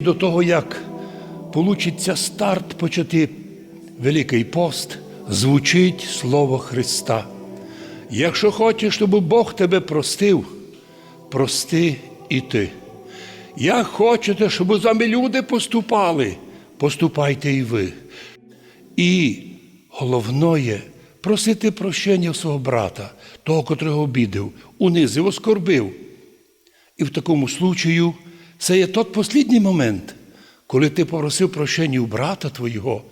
До того, як получиться старт почати Великий пост, звучить Слово Христа. Якщо хочеш, щоб Бог тебе простив, прости і ти. Як хочете, щоб з вами люди поступали, поступайте і ви. І головне просити прощення свого брата, того, котрого обідав, унизив, оскорбив. І в такому случаю це є тот послідній момент, коли ти попросив прощення у брата твого,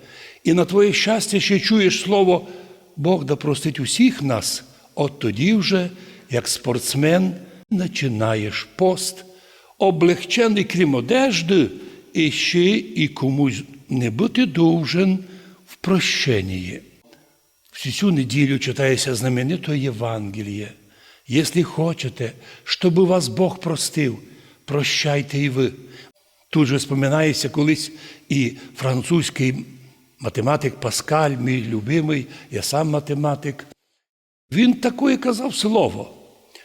і на твоє щастя ще чуєш слово Бог да простить усіх нас, от тоді вже, як спортсмен, починаєш пост, облегчений крім одежди, і ще і комусь не бути довжен в прощенні. Всю цю неділю читається знамените Євангеліє. Якщо хочете, щоб вас Бог простив, прощайте і ви. Тут же споминається колись і французький математик Паскаль, мій любимий, я сам математик. Він таке казав слово.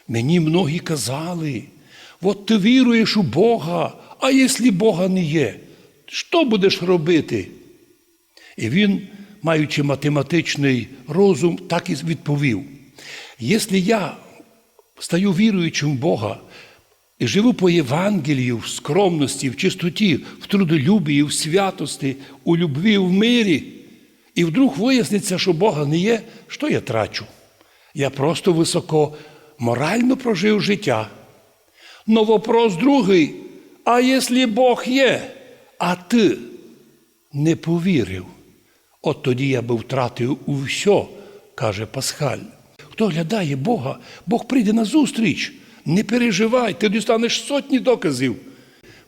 Мені многі казали, от ти віруєш у Бога, а якщо Бога не є, що будеш робити? І він, маючи математичний розум, так і відповів: якщо я стаю віруючим в Бога і живу по Євангелію в скромності, в чистоті, в трудолюбії, в святості, у любві, в мирі, і вдруг виясниться, що Бога не є, що я трачу? Я просто високо морально прожив життя. Но вопрос другий, а якщо Бог є, а ти не повірив, от тоді я би втратив у все, каже Пасхаль. Хто глядає Бога, Бог прийде на зустріч. Не переживай, ти дістанеш сотні доказів.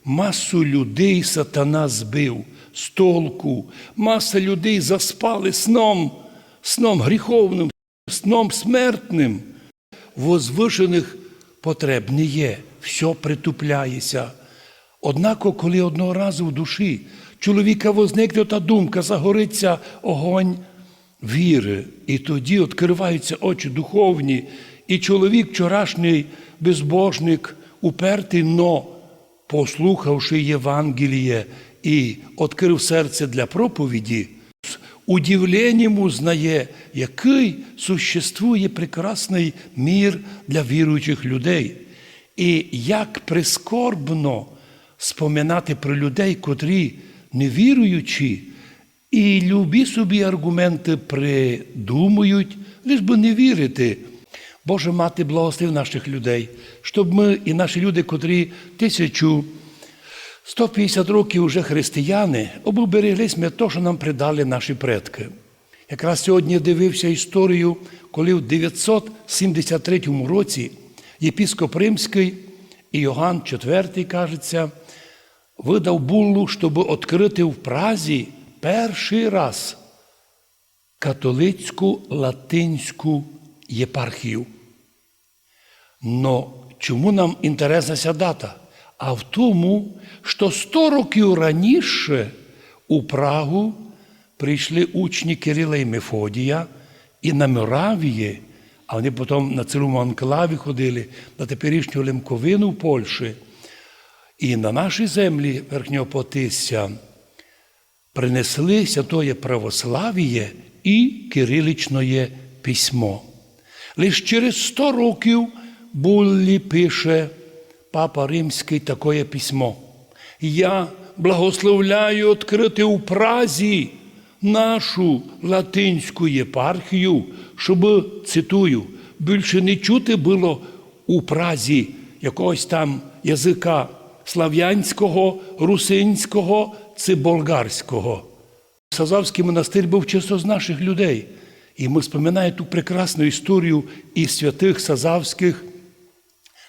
Масу людей сатана збив з толку, маса людей заспали сном, сном гріховним, сном смертним. Возвишених потреб не є, все притупляється. Однако, коли одного разу в душі чоловіка возникне та думка, загориться огонь віри, і тоді відкриваються очі духовні, і чоловік, вчорашній безбожник, упертий, но, послухавши Євангеліє і відкрив серце для проповіді, з удивленням узнає, який существує прекрасний мір для віруючих людей. І як прискорбно споминати про людей, котрі невіруючі, і любі собі аргументи придумують, лиш би не вірити. Боже мати благослов наших людей, щоб ми і наші люди, котрі тисячу 150 років вже християни, обереглись ми те, що нам придали наші предки. Якраз сьогодні дивився історію, коли в 973 році єпіскоп Римський і Йоганн IV, кажеться, видав буллу, щоб відкрити в Празі перший раз католицьку латинську єпархію. Но чому нам інтересна ця дата? А в тому, що 100 років раніше у Прагу прийшли учні Кирила і Мефодія і на Моравії, а вони потім на цілому анклаві ходили, на теперішню Лемковину в Польщі, і на наші землі Верхнього Потисся принесли святоє православ'я і кириличне письмо. Лише через 100 років Буллі пише Папа Римський таке письмо. Я благословляю відкрити у Празі нашу латинську єпархію, щоб, цитую, більше не чути було у Празі якогось там язика слав'янського, русинського чи болгарського. Сазавський монастир був чисто з наших людей. І ми споминаємо ту прекрасну історію із святих Сазавських.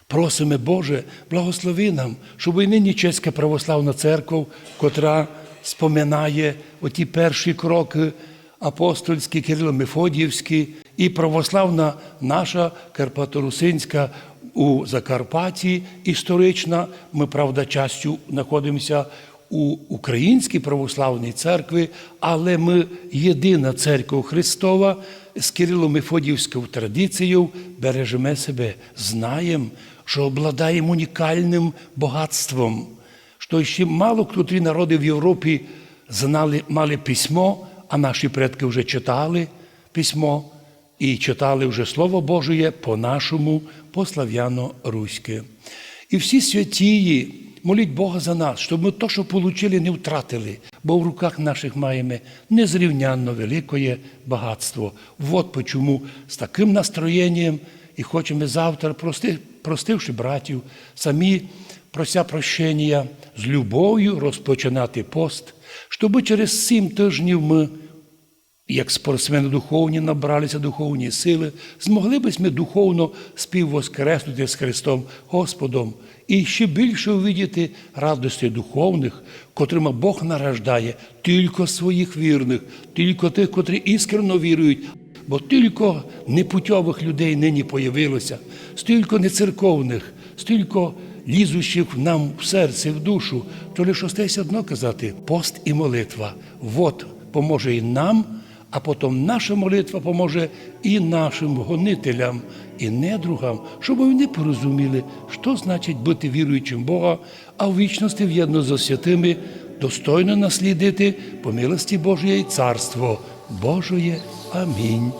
Просимо, Боже, благослови нам, щоб і нині Чеська православна церква, котра споминає оті перші кроки апостольські, Кирило Мефодіївські, і православна наша Карпаторусинська у Закарпатті історична. Ми, правда, частю знаходимося у Українській православній церкві, але ми єдина церква Христова з Кирило-Мефодіївською традицією бережемо себе, знаємо, що обладаємо унікальним багатством, що ще мало котрі народи в Європі знали, мали письмо, а наші предки вже читали письмо і читали вже Слово Божє по-нашому, по-слав'яно-руськи. І всі святії моліть Бога за нас, щоб ми то, що отримали, не втратили, бо в руках наших маємо незрівнянно велике багатство. Вот чому з таким настроєнням і хочемо завтра, прости, простивши братів, самі прося прощення, з любов'ю розпочинати пост, щоб через сім тижнів ми як спортсмени духовні набралися духовні сили, змогли б ми духовно співвоскреснути з Христом Господом і ще більше увидіти радості духовних, котрими Бог нараждає тільки своїх вірних, тільки тих, котрі іскренно вірують. Бо тільки непутьових людей нині появилося, стільки нецерковних, стільки лізущих нам в серце, в душу, то лише остається одно казати пост і молитва. Вот поможе і нам, а потім наша молитва поможе і нашим гонителям, і недругам, щоб вони порозуміли, що значить бути віруючим Бога, а в вічності в'єдно з святими достойно наслідити по милості Божої царство Божої. Амінь.